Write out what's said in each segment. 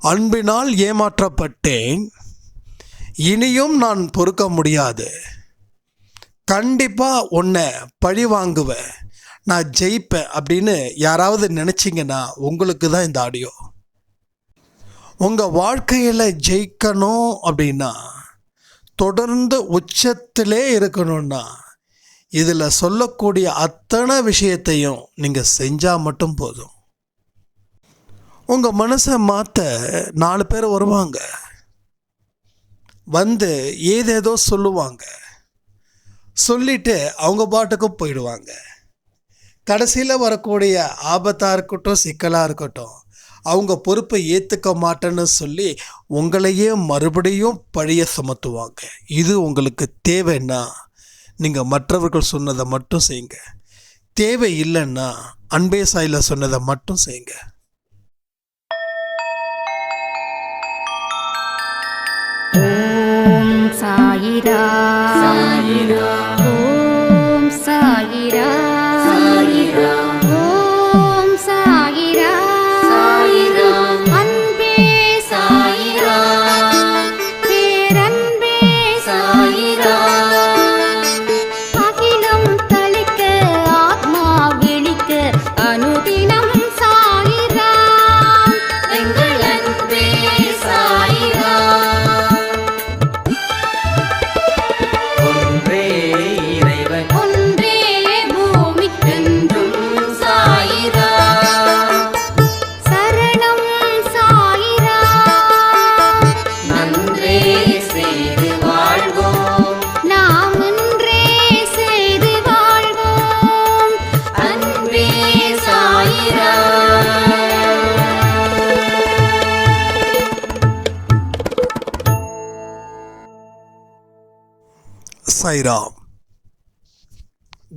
அன்பினால் ஏமாற்றப்பட்டேன். இனியும் நான் பொறுக்க முடியாது. கண்டிப்பாக உன்னை பழி வாங்குவேன். நான் ஜெயிப்பேன் அப்படின்னு யாராவது நினச்சிங்கன்னா உங்களுக்கு தான் இந்த ஆடியோ உங்கள் வாழ்க்கையில் ஜெயிக்கணும் அப்படின்னா தொடர்ந்து உச்சத்திலே இருக்கணும்னா இதில் சொல்லக்கூடிய அத்தனை விஷயத்தையும் நீங்கள் செஞ்சால் மட்டும் போதும். உங்கள் மனசை மாற்ற நாலு பேர் வருவாங்க. வந்து ஏதேதோ சொல்லுவாங்க. சொல்லிட்டு அவங்க பாட்டுக்கும் போயிடுவாங்க. கடைசியில் வரக்கூடிய ஆபத்தாக இருக்கட்டும் சிக்கலாக இருக்கட்டும் அவங்க பொறுப்பை ஏற்றுக்க மாட்டேன்னு சொல்லி உங்களையே மறுபடியும் பழிய சுமத்துவாங்க. இது உங்களுக்கு தேவைன்னா நீங்கள் மற்றவர்கள் சொன்னதை மட்டும் செய்யுங்க. தேவை இல்லைன்னா அன்பே சாயில் சொன்னதை மட்டும் செய்யுங்க. சாயிரா. சாயிரா.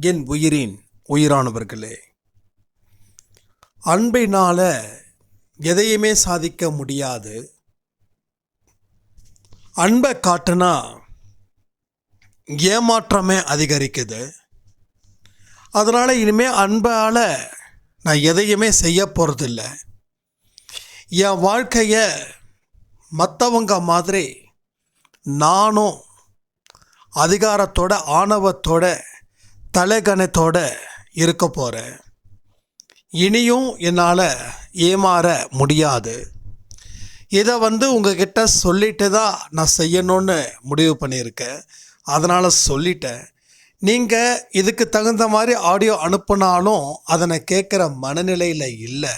என் உயிரின் உயிரானவர்களே அன்பினால் எதையுமே சாதிக்க முடியாது. அன்பை காட்டுனா ஏமாற்றமே அதிகரிக்குது. அதனால் இனிமேல் அன்பால் நான் எதையுமே செய்ய போகிறதில்ல என் வாழ்க்கையை மற்றவங்க மாதிரி நானும் அதிகாரத்தோட ஆணவத்தோட தலைகணத்தோட இருக்க போகிறேன் இனியும் என்னால் ஏமாற முடியாது. இதை வந்து உங்ககிட்ட சொல்லிட்டு தான் நான் செய்யணும்னு முடிவு பண்ணியிருக்கேன். அதனால் சொல்லிட்டேன். நீங்கள் இதுக்கு தகுந்த மாதிரி ஆடியோ அனுப்புனாலும் அதனை கேட்குற மனநிலையில் இல்லை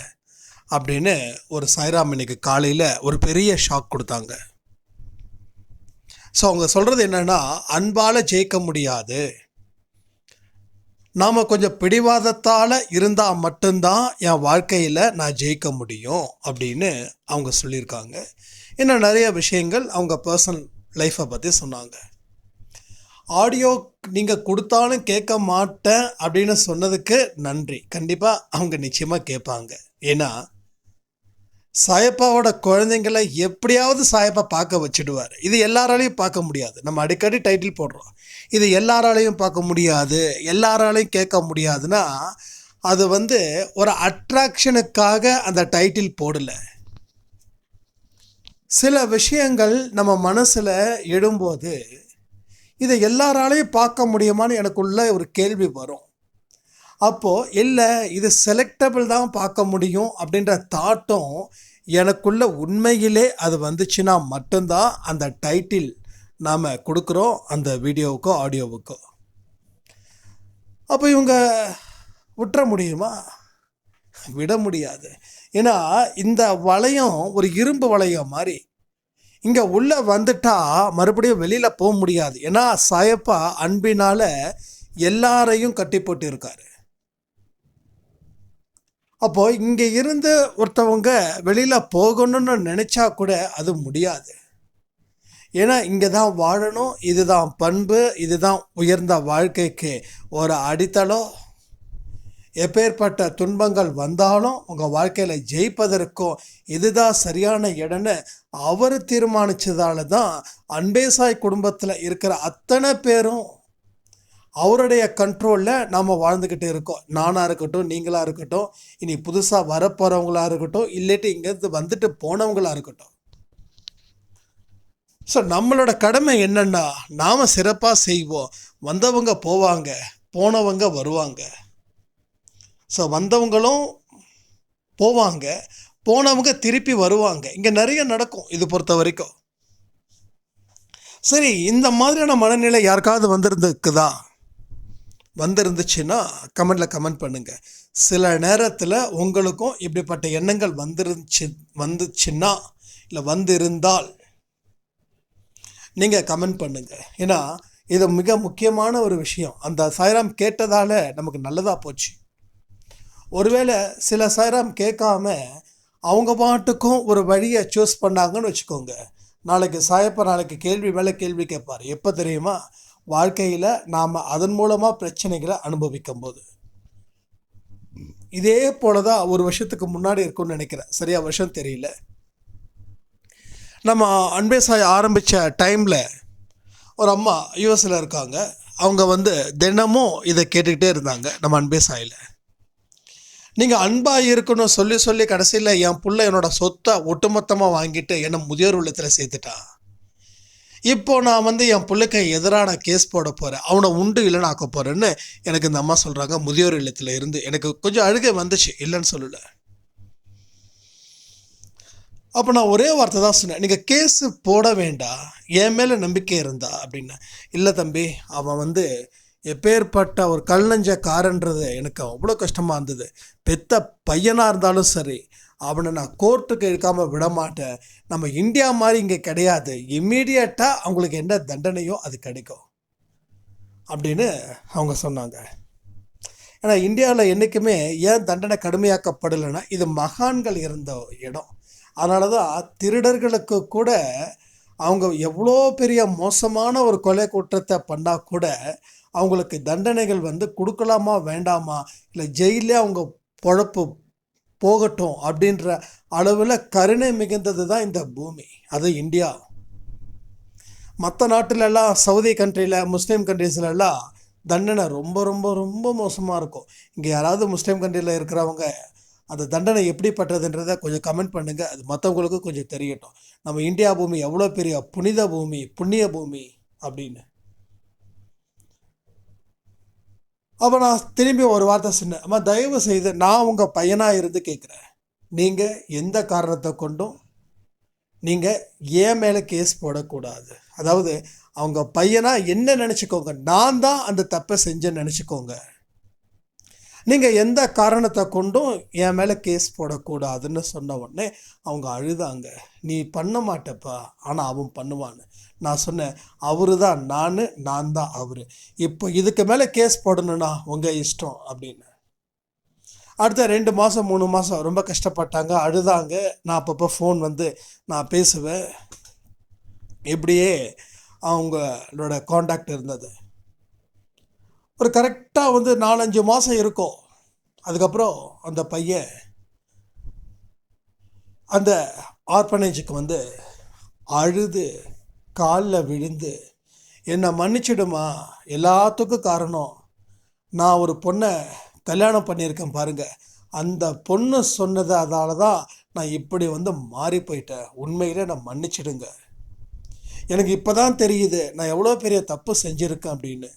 அப்படின்னு ஒரு சாய்ராம் இன்னைக்கு காலையில் ஒரு பெரிய ஷாக் கொடுத்தாங்க. ஸோ அவங்க சொல்கிறது என்னென்னா அன்பால் ஜெயிக்க முடியாது. நாம் கொஞ்சம் பிடிவாதத்தால் இருந்தால் மட்டும்தான் என் வாழ்க்கையில் நான் ஜெயிக்க முடியும் அப்படின்னு அவங்க சொல்லியிருக்காங்க. இன்னும் நிறைய விஷயங்கள் அவங்க பர்சனல் லைஃப்பை பற்றி சொன்னாங்க. ஆடியோ நீங்கள் கொடுத்தாலும் கேட்க மாட்டேன் அப்படின்னு சொன்னதுக்கு நன்றி. கண்டிப்பாக அவங்க நிச்சயமாக கேட்பாங்க. ஏன்னா சாயப்பாவோட குழந்தைங்களை எப்படியாவது சாயப்பா பார்க்க வச்சுடுவார். இது எல்லாராலையும் பார்க்க முடியாது. நம்ம அடிக்கடி டைட்டில் போடுறோம். இது எல்லாராலையும் பார்க்க முடியாது. எல்லாராலையும் கேட்க முடியாதுன்னா அது வந்து ஒரு அட்ராக்ஷனுக்காக அந்த டைட்டில் போடலை. சில விஷயங்கள் நம்ம மனசில் எழும்போது இதை எல்லாராலையும் பார்க்க முடியுமான்னு எனக்குள்ள ஒரு கேள்வி வரும். அப்போது இல்லை இது செலக்டபிள் தான் பார்க்க முடியும் அப்படின்ற தாட்டும் எனக்குள்ள உண்மையிலே அது வந்துச்சுன்னா மட்டும்தான் அந்த டைட்டில் நாம் கொடுக்குறோம் அந்த வீடியோவுக்கோ ஆடியோவுக்கோ அப்போ இவங்க விட்டுற முடியுமா? விட முடியாது. ஏன்னா இந்த வளையம் ஒரு இரும்பு வளையம் மாதிரி. இங்கே உள்ளே வந்துட்டா மறுபடியும் வெளியில் போக முடியாது. ஏன்னா சாயப்பா அன்பினால் எல்லாரையும் கட்டி போட்டு இருக்காரு அப்போ இங்கே இருந்து ஒருத்தவங்க வெளியில் போகணும்னு நினச்சா கூட அது முடியாது. ஏன்னா இங்கே தான் வாழணும் இதுதான் பண்பு இதுதான் உயர்ந்த வாழ்க்கைக்கு ஒரு அடித்தளம். எப்பேற்பட்ட துன்பங்கள் வந்தாலும் உங்கள் வாழ்க்கையில் ஜெயிப்பதற்கும் இதுதான் சரியான இடம்னு அவர் தீர்மானித்ததால தான் அன்பேசாய் குடும்பத்தில் இருக்கிற அத்தனை பேரும் அவருடைய கண்ட்ரோலில் நாம் வாழ்ந்துக்கிட்டு இருக்கோம். நானாக இருக்கட்டும் நீங்களாக இருக்கட்டும் இனி புதுசாக வரப்போகிறவங்களாக இருக்கட்டும் இல்லாட்டி இங்கேருந்து வந்துட்டு போனவங்களாக இருக்கட்டும். ஸோ நம்மளோட கடமை என்னென்னா நாம் சிறப்பாக செய்வோம். வந்தவங்க போவாங்க போனவங்க வருவாங்க. ஸோ வந்தவங்களும் போவாங்க போனவங்க திருப்பி வருவாங்க. இங்கே நிறைய நடக்கும் இது பொறுத்த வரைக்கும். சரி இந்த மாதிரியான மனநிலை யாருக்காவது வந்திருந்துக்குதா? வந்திருந்துச்சுன்னா கமெண்டில் கமெண்ட் பண்ணுங்கள் சில நேரத்தில் உங்களுக்கும் இப்படிப்பட்ட எண்ணங்கள் வந்துருந்துச்சு வந்துச்சுன்னா இல்லை வந்திருந்தால் நீங்கள் கமெண்ட் பண்ணுங்கள் ஏன்னா இது மிக முக்கியமான ஒரு விஷயம். அந்த சாய்ராம் கேட்டதால் நமக்கு நல்லதாக போச்சு. ஒருவேளை சில சாய்ராம் கேட்காம அவங்க பாட்டுக்கும் ஒரு வழியை சூஸ் பண்ணாங்கன்னு வச்சுக்கோங்க. நாளைக்கு சாயப்பா நாளைக்கு கேள்வி மேலே கேள்வி கேட்பார். எப்போ தெரியுமா? வாழ்க்கையில் நாம் அதன் மூலமாக பிரச்சனைகளை அனுபவிக்கும் போது இதே போல தான் ஒரு வருஷத்துக்கு முன்னாடி இருக்கும்னு நினைக்கிறேன். சரியா வருஷம் தெரியல. நம்ம அன்பே சாய் ஆரம்பித்த டைமில் ஒரு அம்மா யூஎஸில் இருக்காங்க. அவங்க வந்து தினமும் இதை கேட்டுக்கிட்டே இருந்தாங்க நம்ம அன்பே சாயில். நீங்கள் அன்பாக இருக்கணும் சொல்லி சொல்லி கடைசியில் என் புள்ள என்னோட சொத்தை ஒட்டுமொத்தமாக வாங்கிட்டு என்னை முதியோர் உள்ளத்தில் சேர்த்துட்டான் இப்போ நான் வந்து என் பிள்ளைக்கு எதிரான கேஸ் போட போகிறேன் அவனை உண்டு இல்லைன்னு ஆக்க போகிறேன்னு எனக்கு இந்த அம்மா சொல்கிறாங்க முதியோர் இல்லத்தில் இருந்து எனக்கு கொஞ்சம் அழுகை வந்துச்சு. இல்லைன்னு சொல்லலை. அப்போ நான் ஒரே வார்த்தை தான் சொன்னேன். நீங்கள் கேஸு போட வேண்டாம். என் மேலே நம்பிக்கை இருந்தா அப்படின்னா இல்லை தம்பி அவன் வந்து எப்பேற்பட்ட ஒரு கல் நெஞ்ச காரன்றது எனக்கு அவ்வளோ கஷ்டமாக இருந்தது. பெத்த பையனாக இருந்தாலும் சரி அவனை நான் கோர்ட்டுக்கு இழுக்காமல் விடமாட்டேன். நம்ம இந்தியா மாதிரி இங்கே கிடையாது. இம்மீடியட்டாக அவங்களுக்கு என்ன தண்டனையோ அது கிடைக்கும். அப்படின்னு அவங்க சொன்னாங்க. ஏன்னா இந்தியாவில் என்றைக்குமே ஏன் தண்டனை கடுமையாக்கப்படலைன்னா இது மகான்கள் இருந்த இடம். அதனால தான் திருடர்களுக்கு கூட அவங்க எவ்வளோ பெரிய மோசமான ஒரு கொலை குற்றத்தை பண்ணால் கூட அவங்களுக்கு தண்டனைகள் வந்து கொடுக்கலாமா வேண்டாமா இல்லை ஜெயிலே அவங்க பொழப்பு போகட்டும் அப்படின்ற அளவில் கருணை மிகுந்தது தான் இந்த பூமி. அது இந்தியா. மற்ற நாட்டிலெல்லாம் சவுதி கண்ட்ரியில் முஸ்லீம் கண்ட்ரீஸ்லலாம் தண்டனை ரொம்ப ரொம்ப ரொம்ப மோசமாக இருக்கும். இங்கே யாராவது முஸ்லீம் கண்ட்ரியில் இருக்கிறவங்க அந்த தண்டனை எப்படிப்பட்டதுன்றதை கொஞ்சம் கமெண்ட் பண்ணுங்கள் அது மற்றவங்களுக்கு கொஞ்சம் தெரியட்டும். நம்ம இந்தியா பூமி எவ்வளோ பெரிய புனித பூமி புண்ணிய பூமி அப்படின்னு. அப்போ நான் திரும்பி ஒரு வார்த்தை சொன்னேன். அம்மா தயவு செய்து நான் உங்கள் பையனாக இருந்து கேட்குறேன் நீங்கள் எந்த காரணத்தை கொண்டும் நீங்கள் ஏன் மேலே கேஸ் போடக்கூடாது. அதாவது அவங்க பையனாக என்ன நினச்சிக்கோங்க. நான் தான் அந்த தப்பை செஞ்சேன்னு நினச்சிக்கோங்க. நீங்கள் எந்த காரணத்தை கொண்டும் என் மேலே கேஸ் போடக்கூடாதுன்னு சொன்ன உடனே அவங்க அழுதாங்க. நீ பண்ண மாட்டப்பா. ஆனால் அவன் பண்ணுவான்னு. நான் சொன்னேன் அவரு தான் நான் நான் தான் அவர். இப்போ இதுக்கு மேலே கேஸ் போடணும்னா உங்கள் இஷ்டம் அப்படின்னு. அடுத்த ரெண்டு மாதம் மூணு மாதம் ரொம்ப கஷ்டப்பட்டாங்க அழுதாங்க. நான் அப்பப்போ ஃபோன் வந்து நான் பேசுவேன். இப்படியே அவங்களோட காண்டாக்ட் இருந்தது. ஒரு கரெக்டாக வந்து நாலஞ்சு மாதம் இருக்கும். அதுக்கப்புறம் அந்த பையன் அந்த ஆர்பனேஜுக்கு வந்து அழுது காலில் விழுந்து என்னை மன்னிச்சிடுமா எல்லாத்துக்கும் காரணம். நான் ஒரு பொண்ணை கல்யாணம் பண்ணியிருக்கேன் பாருங்கள் அந்த பொண்ணு சொன்னது அதால தான் நான் இப்படி வந்து மாறி போயிட்டேன். உண்மையிலே நான் மன்னிச்சிடுங்க. எனக்கு இப்போ தான் தெரியுது. நான் எவ்வளோ பெரிய தப்பு செஞ்சுருக்கேன் அப்படின்னு.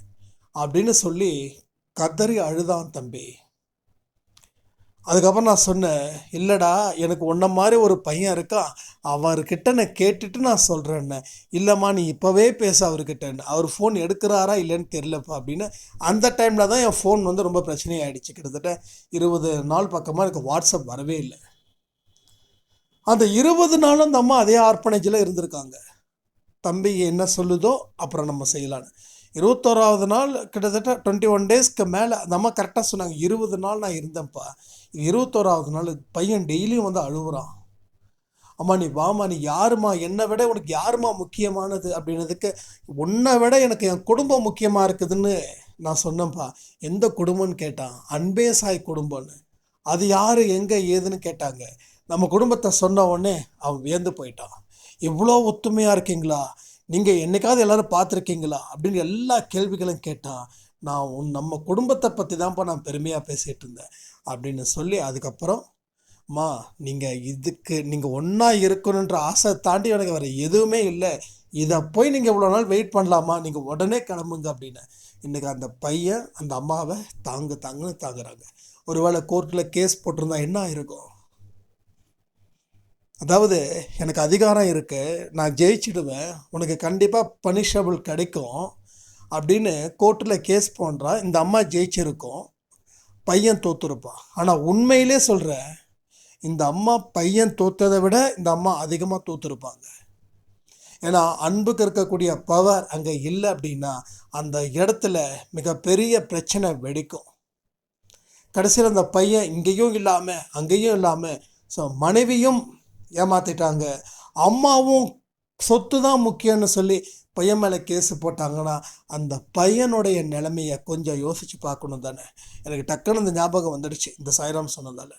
அப்படின்னு சொல்லி கதறி அழுதான் தம்பி. அதுக்கப்புறம் நான் சொன்னேன் இல்லைடா எனக்கு உன்ன மாதிரி ஒரு பையன் இருக்கான் அவர்கிட்ட நான் கேட்டுட்டு நான் சொல்கிறேன்னு இல்லைம்மா நீ இப்போவே பேச அவர்கிட்டன்னு. அவர் ஃபோன் எடுக்கிறாரா இல்லைன்னு தெரிலப்பா அப்படின்னு. அந்த டைமில் தான் என் ஃபோன் வந்து ரொம்ப பிரச்சனையாயிடுச்சு. கிட்டத்தட்ட இருபது நாள் பக்கமாக எனக்கு வாட்ஸ்அப் வரவே இல்லை. அந்த இருபது நாளும் அந்த அம்மா அதே ஆர்ப்பனேஜில் இருந்திருக்காங்க. தம்பி என்ன சொல்லுதோ அப்புறம் நம்ம செய்யலான்னு இருபத்தோராவது நாள் கிட்டத்தட்ட டுவெண்ட்டி ஒன் டேஸ்க்கு மேலே அந்த அம்மா கரெக்டாக சொன்னாங்க இருபது நாள் நான் இருந்தேன்ப்பா. இருபத்தோராவது நாள் பையன் டெய்லியும் வந்து அழுகுறான் அம்மா நீ வாமா நீ யாரும்மா? என்னை விட உனக்கு யாரும்மா முக்கியமானது அப்படின்றதுக்கு உன்னை விட எனக்கு என் குடும்பம் முக்கியமாக இருக்குதுன்னு நான் சொன்னேன்ப்பா. எந்த குடும்பம்னு கேட்டான்? அன்பே சாய் குடும்பம்னு. அது யார் எங்கே ஏதுன்னு கேட்டாங்க. நம்ம குடும்பத்தை சொன்ன உடனே அவன் வியந்து போயிட்டான். இவ்வளோ ஒத்துமையாக இருக்கீங்களா? நீங்கள் என்னைக்காவது எல்லாரும் பார்த்துருக்கீங்களா? அப்படின்னு எல்லா கேள்விகளும் கேட்டான் நான் உன் நம்ம குடும்பத்தை பற்றி தான்ப்பா நான் பெருமையாக பேசிகிட்டு இருந்தேன் அப்படின்னு சொல்லி அதுக்கப்புறம் மா நீங்கள் இதுக்கு நீங்கள் ஒன்றா இருக்கணுன்ற ஆசை தாண்டி எனக்கு வேறு எதுவுமே இல்லை. இதை போய் நீங்கள் இவ்வளோ நாள் வெயிட் பண்ணலாமா? நீங்கள் உடனே கிளம்புங்க அப்படின்னு. இன்றைக்கி அந்த பையன் அந்த அம்மாவை தாங்கு தாங்குன்னு தாங்குறாங்க. ஒருவேளை கோர்ட்டில் கேஸ் போட்டிருந்தா என்ன ஆயிருக்கும்? அதாவது எனக்கு அதிகாரம் இருக்குது நான் ஜெயிச்சிடுவேன் உனக்கு கண்டிப்பாக பனிஷபிள் கிடைக்கும் அப்படின்னு கோர்ட்டில் கேஸ் போன்றா இந்த அம்மா ஜெயிச்சிருக்கும் பையன் தோற்றுருப்பான் ஆனால் உண்மையிலே சொல்கிறேன் இந்த அம்மா பையன் தோற்றதை விட இந்த அம்மா அதிகமாக தோற்றுருப்பாங்க ஏன்னா அன்புக்கு இருக்கக்கூடிய பவர் அங்கே இல்லை அப்படின்னா அந்த இடத்துல மிகப்பெரிய பிரச்சனை வெடிக்கும். கடைசியில் அந்த பையன் இங்கேயும் இல்லாமல் அங்கேயும் இல்லாமல் ஸோ மனைவியும் ஏமாத்திட்டாங்க. அம்மாவும் சொத்து தான் முக்கியம்னு சொல்லி பையன் மேலே கேஸ் போட்டாங்கன்னா அந்த பையனுடைய நிலைமையை கொஞ்சம் யோசித்து பார்க்கணும் தானே. எனக்கு டக்குன்னு இந்த ஞாபகம் வந்துடுச்சு இந்த சாய்ராம் சொன்னதால்.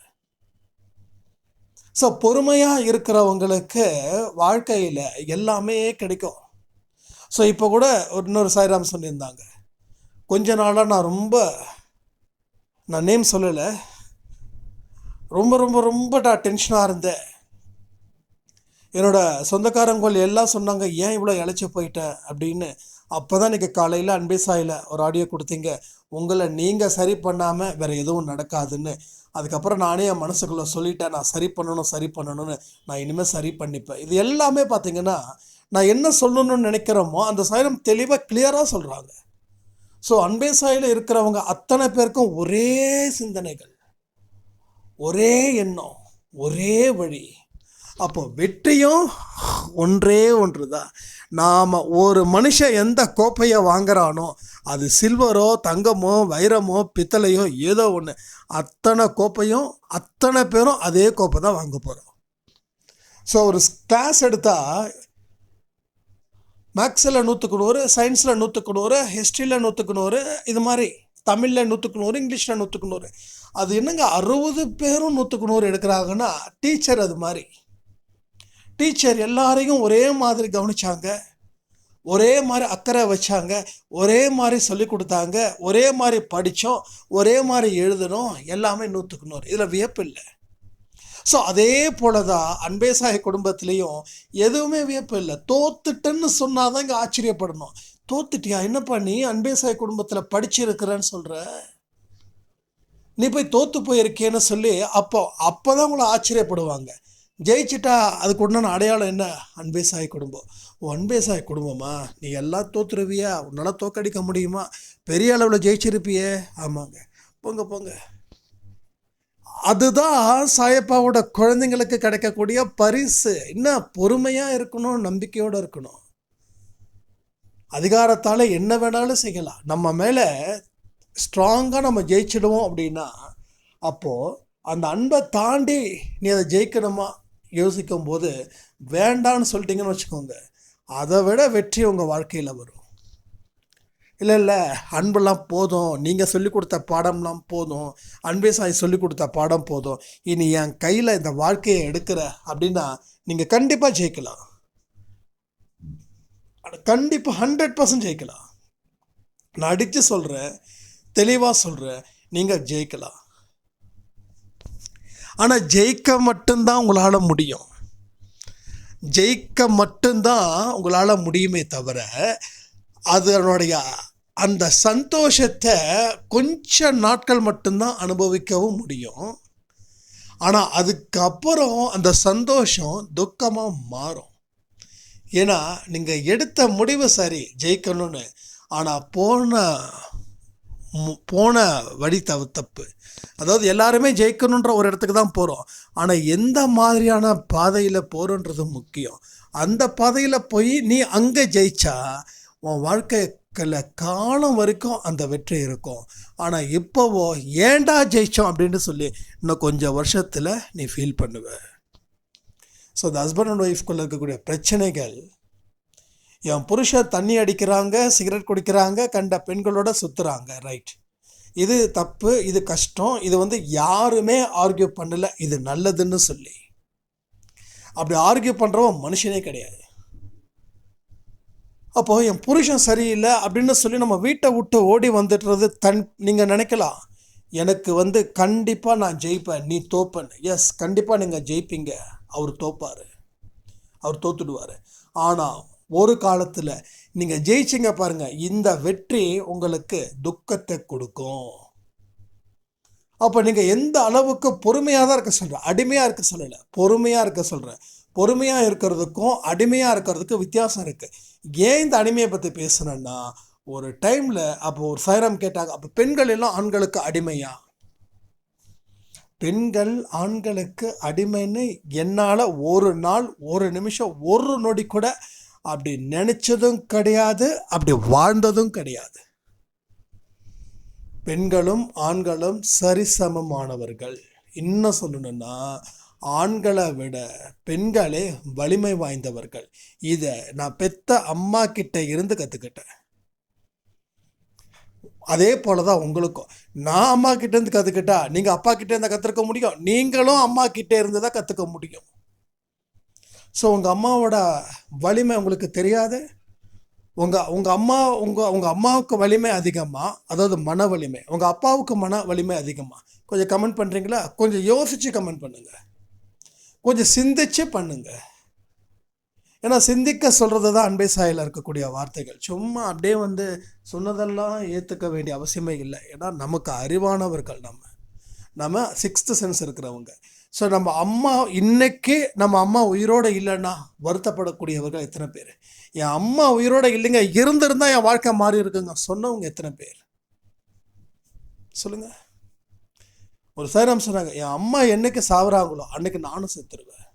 ஸோ பொறுமையாக இருக்கிறவங்களுக்கு வாழ்க்கையில் எல்லாமே கிடைக்கும். ஸோ இப்போ கூட ஒரு இன்னொரு சாய்ராம் சொல்லியிருந்தாங்க. கொஞ்ச நாளாக நான் ரொம்ப நான் நேம் சொல்லலை. ரொம்ப ரொம்ப ரொம்ப டா டென்ஷனாக இருந்தேன். என்னோட சொந்தக்காரங்கள் எல்லாம் சொன்னாங்க ஏன் இவ்வளோ இழைச்சி போயிட்ட? அப்படின்னு. அப்போ தான் காலையில் அன்பே சாயில் ஒரு ஆடியோ கொடுத்தீங்க. உங்களை நீங்கள் சரி பண்ணாமல் வேறு எதுவும் நடக்காதுன்னு. அதுக்கப்புறம் நானே என் மனசுக்குள்ளே சொல்லிட்டேன் நான் சரி பண்ணணும் சரி பண்ணணும்னு. நான் இனிமேல் சரி பண்ணிப்பேன். இது எல்லாமே பார்த்தீங்கன்னா நான் என்ன சொல்லணும்னு நினைக்கிறோமோ அந்த சாயிரம் தெளிவாக கிளியராக சொல்கிறாங்க ஸோ அன்பே சாயில் இருக்கிறவங்க அத்தனை பேருக்கும் ஒரே சிந்தனைகள் ஒரே எண்ணம் ஒரே வழி. அப்போ வெற்றியும் ஒன்றே ஒன்று தான் நாம் ஒரு மனுஷன் எந்த கோப்பையை வாங்குறானோ அது சில்வரோ தங்கமோ வைரமோ பித்தளையோ ஏதோ ஒன்று அத்தனை கோப்பையும் அத்தனை பேரும் அதே கோப்பை தான் வாங்க போகிறோம் ஸோ ஒரு கிளாஸ் எடுத்தால் மேக்ஸில் நூற்றுக்கு நூறு சயின்ஸில் நூற்றுக்கு நூறு ஹிஸ்ட்ரியில் நூற்றுக்கு நூறு இது மாதிரி தமிழில் நூற்றுக்கு நூறு இங்கிலீஷில் நூற்றுக்கு நூறு. அது என்னங்க அறுபது பேரும் நூற்றுக்கு நூறு எடுக்கிறாங்கன்னா டீச்சர் அது மாதிரி. டீச்சர் எல்லாரையும் ஒரே மாதிரி கவனிச்சாங்க. ஒரே மாதிரி அக்கறை வச்சாங்க. ஒரே மாதிரி சொல்லி கொடுத்தாங்க. ஒரே மாதிரி படித்தோம் ஒரே மாதிரி எழுதணும் எல்லாமே நூற்றுக்கு நூறு. இதில் வியப்பு இல்லை. ஸோ அதே போல தான் அன்பேசாய குடும்பத்துலேயும் எதுவுமே வியப்பு இல்லை. தோத்துட்டேன்னு சொன்னால் தான் இங்கே ஆச்சரியப்படணும். தோத்துட்டியா? என்னப்பா நீ அன்பேசாய குடும்பத்தில் படிச்சிருக்கிறேன்னு சொல்கிற நீ போய் தோற்று போயிருக்கேன்னு சொல்லி அப்போ அப்போ தான் உங்களை ஆச்சரியப்படுவாங்க. ஜெயிச்சிட்டா அதுக்கு உண்டான அடையாளம் என்ன? அன்பே சாய் குடும்பம். ஓ அன்பே சாய் குடும்பமா? நீ எல்லாம் தோத்துருவியா? உன்னால் தோக்கடிக்க முடியுமா? பெரிய அளவில் ஜெயிச்சிருப்பியே? ஆமாங்க. போங்க போங்க. அதுதான் சாயப்பாவோட குழந்தைங்களுக்கு கிடைக்கக்கூடிய பரிசு. என்ன பொறுமையாக இருக்கணும் நம்பிக்கையோடு இருக்கணும்? அதிகாரத்தால் என்ன வேணாலும் செய்யலாம். நம்ம மேலே ஸ்ட்ராங்காக நம்ம ஜெயிச்சிடுவோம் அப்படின்னா அப்போது அந்த அன்பை தாண்டி நீ அதை ஜெயிக்கணுமா? யோசிக்கும் போது வேண்டான்னு சொல்லிட்டீங்கன்னு வச்சுக்கோங்க. அதை விட வெற்றி உங்கள் வாழ்க்கையில் வரும். இல்லை இல்லை அன்பெல்லாம் போதும். நீங்கள் சொல்லிக் கொடுத்த பாடம்லாம் போதும். அன்பே சாய் சொல்லிக் கொடுத்த பாடம் போதும். இனி என் கையில் இந்த வாழ்க்கையை எடுக்கிற அப்படின்னா நீங்கள் கண்டிப்பாக ஜெயிக்கலாம். கண்டிப்பாக ஹண்ட்ரட் பர்சன்ட் ஜெயிக்கலாம். நான் அடித்து சொல்கிறேன் தெளிவாக சொல்கிறேன் நீங்கள் ஜெயிக்கலாம். ஆனால் ஜெயிக்க மட்டும்தான் உங்களால் முடியும். ஜெயிக்க மட்டும்தான் உங்களால் முடியுமே தவிர அதனுடைய அந்த சந்தோஷத்தை கொஞ்ச நாட்கள் மட்டும்தான் அனுபவிக்கவும் முடியும். ஆனால் அதுக்கப்புறம் அந்த சந்தோஷம் துக்கமாக மாறும். ஏன்னா நீங்கள் எடுத்த முடிவு சரி ஜெயிக்கணும்னு. ஆனால் போன போன வழி தவ தப்பு. அதாவது எல்லாருமே ஜெயிக்கணுன்ற ஒரு இடத்துக்கு தான் போகிறோம் ஆனால் எந்த மாதிரியான பாதையில் போகிறோன்றது முக்கியம். அந்த பாதையில் போய் நீ அங்கே ஜெயிச்சா உன் வாழ்க்கையில் காலம் வரைக்கும் அந்த வெற்றி இருக்கும். ஆனால் இப்போவோ ஏண்டா ஜெயித்தோம் அப்படின்னு சொல்லி இன்னும் கொஞ்சம் வருஷத்தில் நீ ஃபீல் பண்ணுவ. ஸோ இந்த ஹஸ்பண்ட் அண்ட் ஒய்ஃப்குள்ளே இருக்கக்கூடிய பிரச்சனைகள் என் புருஷன் தண்ணி அடிக்கிறாங்க சிகரெட் குடிக்கிறாங்க கண்ட பெண்களோட சுற்றுறாங்க ரைட் இது தப்பு இது கஷ்டம் இது வந்து யாருமே ஆர்கியூ பண்ணல இது நல்லதுன்னு சொல்லி. அப்படி ஆர்கியூ பண்ணுறவன் மனுஷனே கிடையாது. அப்போது என் புருஷன் சரியில்லை அப்படின்னு சொல்லி நம்ம வீட்டை விட்டு ஓடி வந்துடுறது தன் நீங்கள் நினைக்கலாம். எனக்கு வந்து கண்டிப்பாக நான் ஜெயிப்பேன் நீ தோப்பேன் எஸ் கண்டிப்பாக நீங்கள் ஜெயிப்பீங்க. அவர் தோப்பார். அவர் தோத்துடுவார். ஆனால் ஒரு காலத்தில் நீங்கள் ஜெயிச்சிங்க பாருங்கள் இந்த வெற்றி உங்களுக்கு துக்கத்தை கொடுக்கும். அப்போ நீங்கள் எந்த அளவுக்கு பொறுமையாக தான் இருக்க சொல்கிறேன் அடிமையாக இருக்க சொல்லலை. பொறுமையாக இருக்க சொல்கிறேன் பொறுமையாக இருக்கிறதுக்கும் அடிமையாக இருக்கிறதுக்கும் வித்தியாசம் இருக்குது ஏன் இந்த அடிமையை பற்றி பேசுனேன்னா ஒரு டைமில் அப்போ ஒரு சைரம் கேட்டாங்க அப்போ பெண்கள் எல்லாம் ஆண்களுக்கு அடிமையா? பெண்கள் ஆண்களுக்கு அடிமைன்னு என்னால் ஒரு நாள் ஒரு நிமிஷம் ஒரு நொடி கூட அப்படி நினச்சதும் கிடையாது அப்படி வாழ்ந்ததும் கிடையாது. பெண்களும் ஆண்களும் சரிசமமானவர்கள். இன்னும் சொல்லணும்னா ஆண்களை விட பெண்களே வலிமை வாய்ந்தவர்கள். இதை நான் பெத்த அம்மா கிட்ட இருந்து கற்றுக்கிட்டேன் அதே போல தான் உங்களுக்கும். நான் அம்மா கிட்டேருந்து கற்றுக்கிட்டா நீங்கள் அப்பா கிட்டேருந்து கற்றுக்க முடியும். நீங்களும் அம்மா கிட்டே இருந்து தான் கற்றுக்க முடியும். ஸோ உங்கள் அம்மாவோட வலிமை உங்களுக்கு தெரியாது? உங்கள் உங்கள் அம்மா உங்கள் உங்கள் அம்மாவுக்கு வலிமை அதிகமாக அதாவது மன வலிமை. உங்கள் அப்பாவுக்கு மன வலிமை அதிகமாக கொஞ்சம் கமெண்ட் பண்ணுறீங்களா கொஞ்சம் யோசித்து கமெண்ட் பண்ணுங்கள் கொஞ்சம் சிந்திச்சு பண்ணுங்க. ஏன்னா சிந்திக்க சொல்கிறது தான் அன்பை சாயில் இருக்கக்கூடிய வார்த்தைகள். சும்மா அப்படியே வந்து சொன்னதெல்லாம் ஏற்றுக்க வேண்டிய அவசியமே இல்லை. ஏன்னா நமக்கு அறிவானவர்கள் நம்ம. நம்ம சிக்ஸ்த்து சென்ஸ் இருக்கிறவங்க. ஸோ நம்ம அம்மா இன்னைக்கு நம்ம அம்மா உயிரோடு இல்லைன்னா வருத்தப்படக்கூடியவர்கள் எத்தனை பேர்? என் அம்மா உயிரோட இல்லைங்க இருந்திருந்தால் என் வாழ்க்கை மாறி இருக்குங்க. சொன்னவங்க எத்தனை பேர்? சொல்லுங்க. ஒரு சேரம் சொன்னாங்க என் அம்மா என்னைக்கு சாவுறாங்களோ அன்னைக்கு நானும் செத்துருவேன்.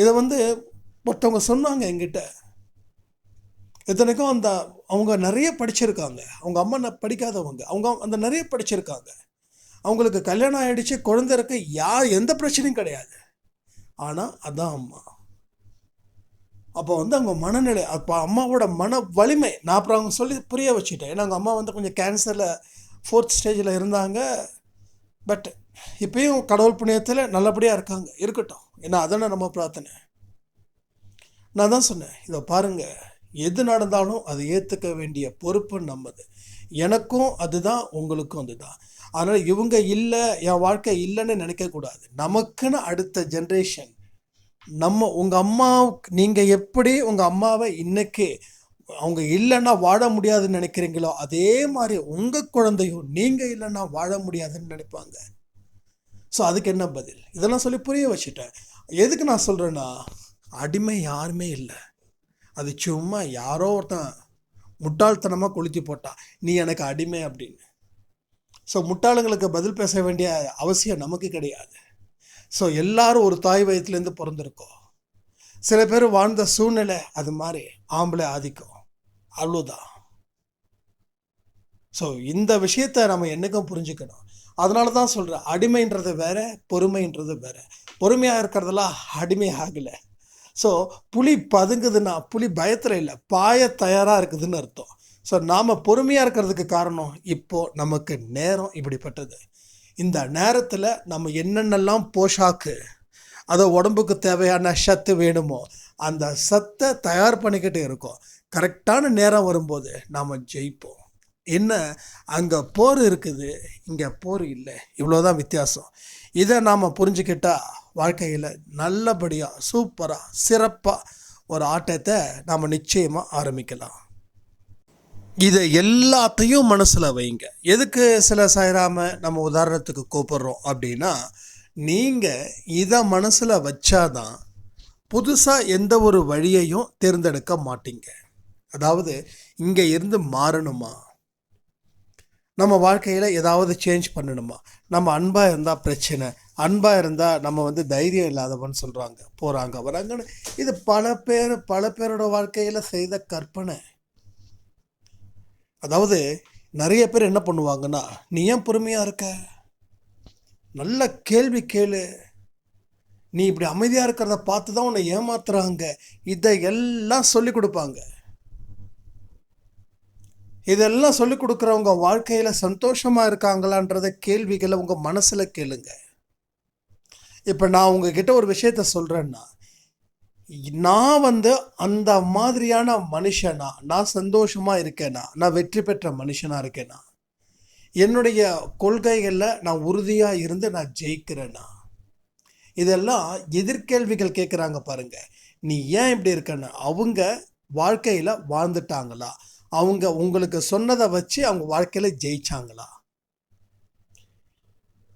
இதை வந்து ஒருத்தவங்க சொன்னாங்க என்கிட்ட. இத்தனைக்கும் அந்த அவங்க நிறைய படிச்சிருக்காங்க. அவங்க அம்மா படிக்காதவங்க. அவங்க அந்த நிறைய படிச்சிருக்காங்க. அவங்களுக்கு கல்யாணம் ஆகிடுச்சு குழந்தை இருக்க யார் எந்த பிரச்சனையும் கிடையாது. ஆனால் அதான் அம்மா. அப்போ வந்து அவங்க மனநிலை அப்போ அம்மாவோட மன வலிமை நான் அப்புறம் அவங்க சொல்லி புரிய வச்சுட்டேன். ஏன்னா அவங்க அம்மா வந்து கொஞ்சம் கேன்சரில் ஃபோர்த் ஸ்டேஜில் இருந்தாங்க. பட் இப்பயும் கடவுள் புண்ணியத்தில் நல்லபடியாக இருக்காங்க இருக்கட்டும். ஏன்னா அதானே நம்ம பிரார்த்தனை. நான் தான் சொன்னேன் இதை பாருங்கள் எது நடந்தாலும் அதை ஏற்றுக்க வேண்டிய பொறுப்பு நம்மது. எனக்கும் அதுதான் உங்களுக்கும் அதுதான். அதனால் இவங்க இல்லை என் வாழ்க்கை இல்லைன்னு நினைக்கக்கூடாது நமக்குன்னு அடுத்த ஜென்ரேஷன் நம்ம உங்கள் அம்மா நீங்கள் எப்படி உங்கள் அம்மாவை இன்னைக்கு அவங்க இல்லைன்னா வாழ முடியாதுன்னு நினைக்கிறீங்களோ அதே மாதிரி உங்கள் குழந்தையும் நீங்கள் இல்லைன்னா வாழ முடியாதுன்னு நினைப்பாங்க. ஸோ அதுக்கு என்ன பதில்? இதெல்லாம் சொல்லி புரிய வச்சுட்டேன். எதுக்கு நான் சொல்கிறேன்னா அடிமை யாருமே இல்லை. அது சும்மா யாரோ ஒருத்தன் முட்டாள்தனமாக கொளுத்தி போட்டான் நீ எனக்கு அடிமை அப்படின்னு. ஸோ முட்டாளுங்களுக்கு பதில் பேச வேண்டிய அவசியம் நமக்கு கிடையாது. ஸோ எல்லாரும் ஒரு தாய் வயத்துலேருந்து பிறந்திருக்கோம். சில பேர் வாழ்ந்த சூழ்நிலை அது மாதிரி ஆம்பளை ஆதிக்கம். அவ்வளோதான் ஸோ இந்த விஷயத்தை நம்ம என்னைக்கும் புரிஞ்சுக்கணும். அதனால தான் சொல்கிறேன் அடிமைன்றது வேற பொறுமைன்றது வேற. பொறுமையாக இருக்கிறதெல்லாம் அடிமை ஆகலை. ஸோ புலி பதுங்குதுன்னா புலி பயத்தில் இல்லை பாய தயாராக இருக்குதுன்னு அர்த்தம். ஸோ நாம் பொறுமையாக இருக்கிறதுக்கு காரணம் இப்போது நமக்கு நேரம் இப்படிப்பட்டது. இந்த நேரத்தில் நம்ம என்னென்னலாம் போஷாக்கு அதை உடம்புக்கு தேவையான சத்து வேணுமோ அந்த சத்தை தயார் பண்ணிக்கிட்டு இருக்கோம். கரெக்டான நேரம் வரும்போது நாம் ஜெயிப்போம். என்ன? அங்கே போர் இருக்குது இங்கே போர் இல்லை. இவ்வளோதான் வித்தியாசம். இதை நாம் புரிஞ்சுக்கிட்டால் வாழ்க்கையில் நல்லபடியாக சூப்பராக சிறப்பாக ஒரு ஆட்டத்தை நாம் நிச்சயமாக ஆரம்பிக்கலாம். இதை எல்லாத்தையும் மனசில் வைங்க. எதுக்கு சில சேராமல் நம்ம உதாரணத்துக்கு கூப்பிட்றோம் அப்படின்னா நீங்கள் இதை மனசில் வச்சாதான் புதுசாக எந்த ஒரு வழியையும் தேர்ந்தெடுக்க மாட்டீங்க. அதாவது இங்கே இருந்து மாறணுமா? நம்ம வாழ்க்கையில் ஏதாவது சேஞ்ச் பண்ணணுமா? நம்ம அன்பாக இருந்தால் பிரச்சனை அன்பாக இருந்தால் நம்ம வந்து தைரியம் இல்லாதவன் சொல்கிறாங்க போகிறாங்க வராங்கன்னு. இது பல பேர் பல பேரோட வாழ்க்கையில் செய்த கற்பனை. அதாவது நிறைய பேர் என்ன பண்ணுவாங்கன்னா நீ ஏன் பொறுமையாக இருக்க? நல்ல கேள்வி கேளு. நீ இப்படி அமைதியாக இருக்கிறத பார்த்து தான் உன்னை ஏமாத்துறாங்க. இதை எல்லாம் சொல்லி கொடுப்பாங்க. இதெல்லாம் சொல்லி கொடுக்குறவங்க வாழ்க்கையில் சந்தோஷமாக இருக்காங்களான்றத கேள்விகளை உங்கள் மனசில் கேளுங்க. இப்போ நான் உங்ககிட்ட ஒரு விஷயத்த சொல்கிறேன்னா நான் வந்து அந்த மாதிரியான மனுஷனா நான் சந்தோஷமாக இருக்கேனா நான் வெற்றி பெற்ற மனுஷனா இருக்கேனா? என்னுடைய கொள்கைகளில் நான் உறுதியாக இருந்து நான் ஜெயிக்கிறேனா? இதெல்லாம் எதிர்கேள்விகள் கேட்குறாங்க பாருங்க. நீ ஏன் இப்படி இருக்கன்னு அவங்க வாழ்க்கையில் வாழ்ந்துட்டாங்களா? அவங்க உங்களுக்கு சொன்னதை வச்சு அவங்க வாழ்க்கையில் ஜெயிச்சாங்களா?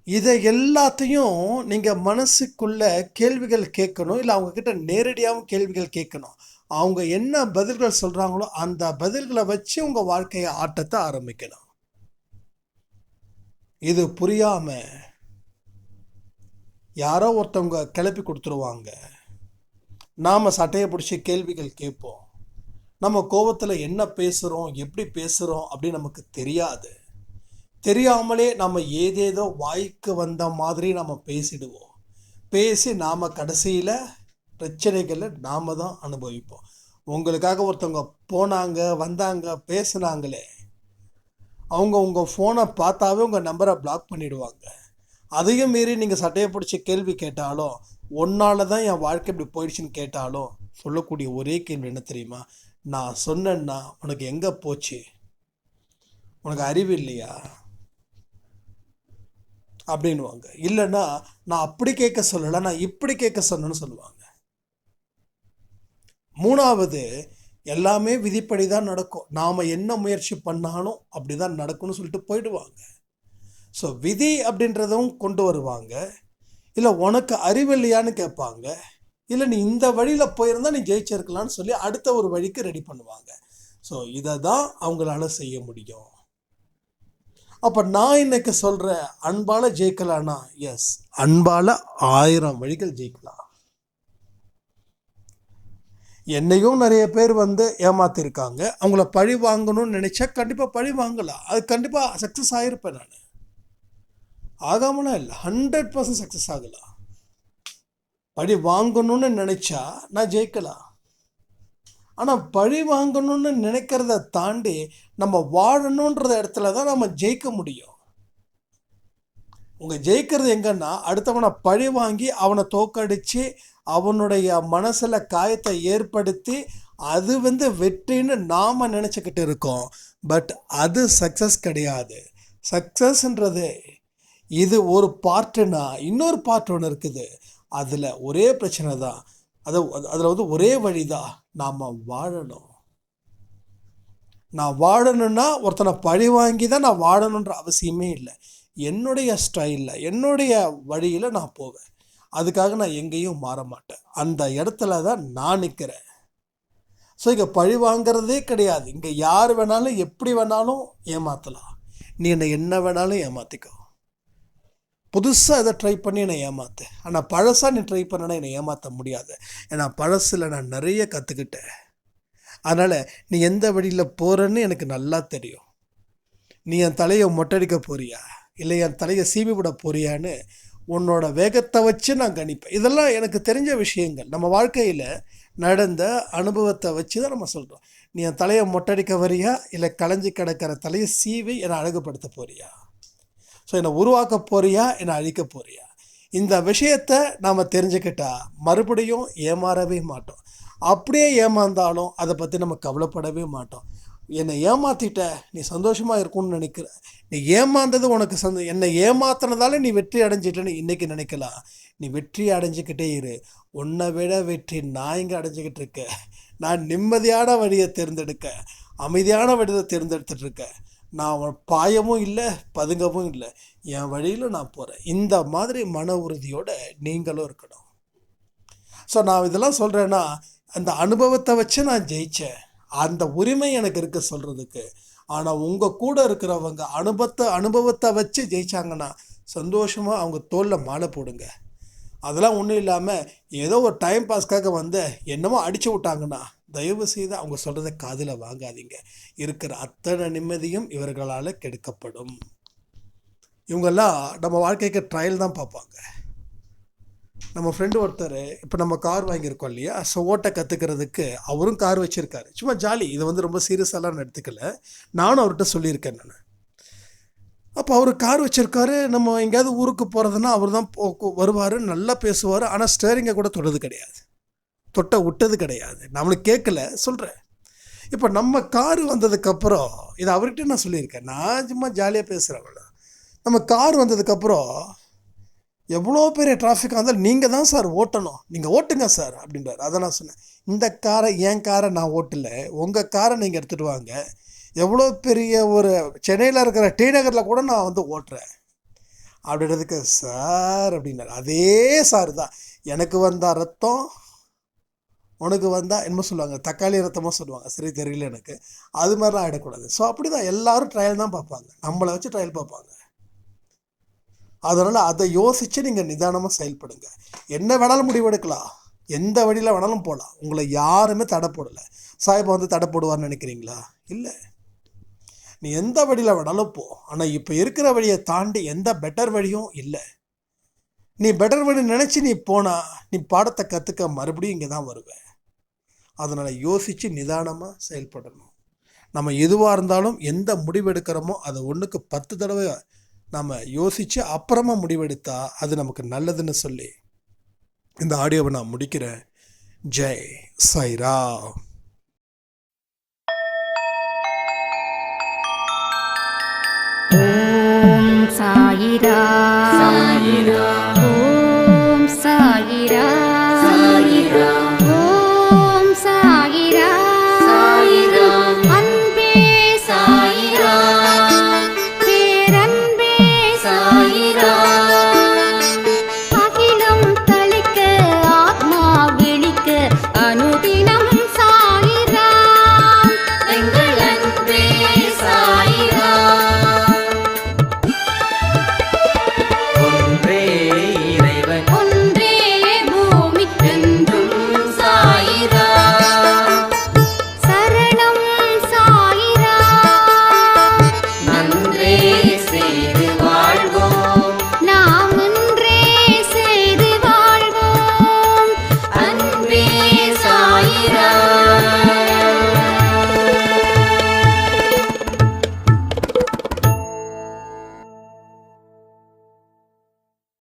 இதை எல்லாத்தையும் நீங்கள் மனசுக்குள்ள கேள்விகள் கேட்கணும் இல்லை அவங்கக்கிட்ட நேரடியாகவும் கேள்விகள் கேட்கணும். அவங்க என்ன பதில்கள் சொல்கிறாங்களோ அந்த பதில்களை வச்சு உங்கள் வாழ்க்கையை ஆட்டத்தை ஆரம்பிக்கணும். இது புரியாமல் யாரோ ஒருத்தவங்க கிளப்பி கொடுத்துருவாங்க. நாம் சட்டையை பிடிச்சி கேள்விகள் கேட்போம். நம்ம கோபத்தில் என்ன பேசுகிறோம் எப்படி பேசுகிறோம் அப்படின்னு நமக்கு தெரியாது. தெரியாமலே நம்ம ஏதேதோ வாய்க்கு வந்த மாதிரி நம்ம பேசிடுவோம். பேசி நாம் கடைசியில் பிரச்சனைகளை நாம் தான் அனுபவிப்போம். உங்களுக்காக ஒருத்தவங்க போனாங்க வந்தாங்க பேசுனாங்களே அவங்க உங்கள் ஃபோனை பார்த்தாவே உங்கள் நம்பரை பிளாக் பண்ணிவிடுவாங்க அதையும் மீறி நீங்கள் சட்டையை பிடிச்சி கேள்வி கேட்டாலும் ஒன்னால் தான் என் வாழ்க்கை இப்படி போயிடுச்சுன்னு கேட்டாலும் சொல்லக்கூடிய ஒரே கேள்வி என்ன தெரியுமா? நான் சொன்னேன்னா உனக்கு எங்கே போச்சு? உனக்கு அறிவு இல்லையா? அப்படின்வாங்க இல்லைன்னா நான் அப்படி கேட்க சொல்லலை நான் இப்படி கேட்க சொன்னேன்னு சொல்லுவாங்க. மூணாவது எல்லாமே விதிப்படி தான் நடக்கும். நாம் என்ன முயற்சி பண்ணாலும் அப்படி தான் நடக்கும்னு சொல்லிட்டு போயிடுவாங்க. ஸோ விதி அப்படின்றதும் கொண்டு வருவாங்க. இல்லை உனக்கு அறிவு இல்லையான்னு கேட்பாங்க. இல்லை நீ இந்த வழியில் போயிருந்தா நீ ஜெயிச்சிருக்கலாம்னு சொல்லி அடுத்த ஒரு வழிக்கு ரெடி பண்ணுவாங்க. ஸோ இதை தான் அவங்களால செய்ய முடியும். அப்போ நான் இன்னைக்கு சொல்கிற அன்பால் ஜெயிக்கலானா எஸ் அன்பால் ஆயிரம் வழிகள் ஜெயிக்கலாம். என்னையும் நிறைய பேர் வந்து ஏமாத்திருக்காங்க. அவங்கள பழி வாங்கணும்னு நினச்சா கண்டிப்பாக பழி வாங்கலாம். அது கண்டிப்பாக சக்ஸஸ் ஆகிருப்பேன் நான். ஆகாமலாம் இல்லை ஹண்ட்ரட் பர்சன்ட் சக்ஸஸ் ஆகலாம். பழி வாங்கணும்னு நினச்சா நான் ஜெயிக்கலாம். ஆனால் பழி வாங்கணும்னு நினைக்கிறத தாண்டி நம்ம வாழணுன்ற இடத்துல தான் நம்ம ஜெயிக்க முடியும். உங்கள் ஜெயிக்கிறது எங்கன்னா அடுத்தவனை பழி வாங்கி அவனை தோக்கடித்து அவனுடைய மனசில் காயத்தை ஏற்படுத்தி அது வந்து வெற்றின்னு நாம் நினச்சிக்கிட்டு இருக்கோம். பட் அது சக்ஸஸ் கிடையாது. சக்ஸஸ்ன்றது இது ஒரு பார்ட்டுனா இன்னொரு பார்ட் ஒன்று இருக்குது. அதில் ஒரே பிரச்சனை தான். அதை அதில் வந்து ஒரே வழி தான் நாம் வாழணும். நான் வாழணும்னா ஒருத்தனை பழி வாங்கி தான் நான் வாழணுன்ற அவசியமே இல்லை. என்னுடைய ஸ்டைலில் என்னுடைய வழியில் நான் போவேன். அதுக்காக நான் எங்கேயும் மாற மாட்டேன். அந்த இடத்துல தான் நான் நிற்கிறேன் ஸோ இங்கே பழி வாங்குறதே கிடையாது. இங்கே யார் வேணாலும் எப்படி வேணாலும் ஏமாற்றலாம் நீ என்னை என்ன வேணாலும் ஏமாற்றிக்கோ புதுசாக அதை ட்ரை பண்ணி என்னை ஏமாத்து ஆனால் பழசாக நீ ட்ரை பண்ணனா என்னை ஏமாற்ற முடியாது. ஏன்னா பழசில் நான் நிறைய கற்றுக்கிட்டேன் அதனால் நீ எந்த வழியில் போகிறன்னு எனக்கு நல்லா தெரியும். நீ என் தலையை மொட்டடிக்க போறியா? இல்லை என் தலையை சீவி விட போறியான்னு உன்னோட வேகத்தை வச்சு நான் கணிப்பேன். இதெல்லாம் எனக்கு தெரிஞ்ச விஷயங்கள். நம்ம வாழ்க்கையில் நடந்த அனுபவத்தை வச்சு தான் நம்ம சொல்கிறோம் நீ என் தலையை மொட்டடிக்க வரியா? இல்லை களைஞ்சி கிடக்கிற தலையை சீவி என்னை அழகுபடுத்த போறியா? ஸோ என்னை உருவாக்க போறியா? என்னை அழிக்க போறியா? இந்த விஷயத்தை நாம் தெரிஞ்சுக்கிட்டா மறுபடியும் ஏமாறவே மாட்டோம். அப்படியே ஏமாந்தாலும் அதை பற்றி நம்ம கவலைப்படவே மாட்டோம். என்னை ஏமாத்திட்ட நீ சந்தோஷமாக இருக்கும்னு நினைக்கிற. நீ ஏமாந்தது உனக்கு சந்தோ என்னை ஏமாத்தினதால நீ வெற்றி அடைஞ்சிட்டேன்னு இன்றைக்கி நினைக்கலாம். நீ வெற்றி அடைஞ்சிக்கிட்டே இரு. உன்னை விட வெற்றி நான் இங்கே அடைஞ்சிக்கிட்டு இருக்கேன். நான் நிம்மதியான வழியை தேர்ந்தெடுக்க அமைதியான வழியை தேர்ந்தெடுத்துட்ருக்கேன் நான் பாயமும் இல்லை பதுங்கவும் இல்லை. என் வழியில் நான் போகிறேன் இந்த மாதிரி மன உறுதியோடு நீங்களும் இருக்கணும். ஸோ நான் இதெல்லாம் சொல்கிறேன்னா அந்த அனுபவத்தை வச்சு நான் ஜெயித்தேன் அந்த உரிமை எனக்கு இருக்க சொல்கிறதுக்கு ஆனால் உங்கள் கூட இருக்கிறவங்க அனுபவத்தை அனுபவத்தை வச்சு ஜெயிச்சாங்கன்னா சந்தோஷமாக அவங்க தோளில் மாலை போடுங்க. அதெல்லாம் ஒன்றும் இல்லாமல் ஏதோ ஒரு டைம் பாஸ்க்காக வந்து என்னமோ அடித்து விட்டாங்கன்னா தயவு செய்து அவங்க சொல்கிறத காதில் வாங்காதீங்க. இருக்கிற அத்தனை நிம்மதியும் இவர்களால் கெடுக்கப்படும். இவங்கெல்லாம் நம்ம வாழ்க்கைக்கு ட்ரையல் தான் பார்ப்பாங்க. நம்ம ஃப்ரெண்டு ஒருத்தர் இப்போ நம்ம கார் வாங்கியிருக்கோம் இல்லையா? ஸோ ஓட்ட கற்றுக்கிறதுக்கு அவரும் கார் வச்சுருக்காரு. சும்மா ஜாலி இதை வந்து ரொம்ப சீரியஸாலாம் எடுத்துக்கல. நானும் அவர்கிட்ட சொல்லியிருக்கேன் நான். அப்போ அவர் கார் வச்சுருக்காரு. நம்ம எங்கேயாவது ஊருக்கு போகிறதுனா அவர் தான் வருவார் நல்லா பேசுவார். ஆனால் ஸ்டேரிங்கை கூட தொடது கிடையாது. தொட்ட விட்டது கிடையாது. நம்மளுக்கு கேட்கல சொல்கிறேன் இப்போ நம்ம கார் வந்ததுக்கப்புறம் இது அவர்கிட்ட நான் சொல்லியிருக்கேன். நான் சும்மா ஜாலியாக பேசுகிறேன் நம்ம கார் வந்ததுக்கப்புறம் எவ்வளோ பெரிய டிராஃபிக்காக இருந்தாலும் நீங்கள் தான் சார் ஓட்டணும். நீங்கள் ஓட்டுங்க சார் அப்படின்றார். அதை நான் சொன்னேன். இந்த காரை என் காரை நான் ஓட்டலை. உங்கள் காரை நீங்கள் எடுத்துகிட்டு வாங்க. எவ்வளோ பெரிய ஒரு சென்னையில் இருக்கிற டி நகரில் கூட நான் வந்து ஓட்டுறேன். அப்படின்றதுக்கு சார் அப்படின்னார். அதே சார் தான். எனக்கு வந்த ரத்தம் உனக்கு வந்தால் என்னமோ சொல்லுவாங்க தக்காளி ரத்தமாக சொல்லுவாங்க சரி தெரியல எனக்கு. அது மாதிரிலாம் ஆகிடக்கூடாது ஸோ அப்படி தான் எல்லாரும் ட்ரையல் தான் பார்ப்பாங்க. நம்மளை வச்சு ட்ரையல் பார்ப்பாங்க. அதனால் அதை யோசித்து நீங்கள் நிதானமாக செயல்படுங்க. என்ன வேணாலும் முடிவெடுக்கலாம். எந்த வழியில் வேணாலும் போகலாம் உங்களை யாருமே தடை போடலை. சாய்பா வந்து தடை போடுவார்னு நினைக்கிறீங்களா? இல்லை. நீ எந்த வழியில் வேணாலும் போ. ஆனால் இப்போ இருக்கிற வழியை தாண்டி எந்த பெட்டர் வழியும் இல்லை. நீ பெட்டர் வழி நினச்சி நீ போனால் நீ பாடத்தை கற்றுக்க மறுபடியும் இங்கே தான் வருவேன். அதனால் யோசித்து நிதானமாக செயல்படணும். நம்ம எதுவாக இருந்தாலும் எந்த முடிவெடுக்கிறோமோ அதை ஒன்றுக்கு பத்து தடவை நம்ம யோசித்து அப்புறமா முடிவெடுத்தா அது நமக்கு நல்லதுன்னு சொல்லி இந்த ஆடியோவை நான் முடிக்கிறேன். ஜெய் சைரா சாயிரா சாயிரா Señor.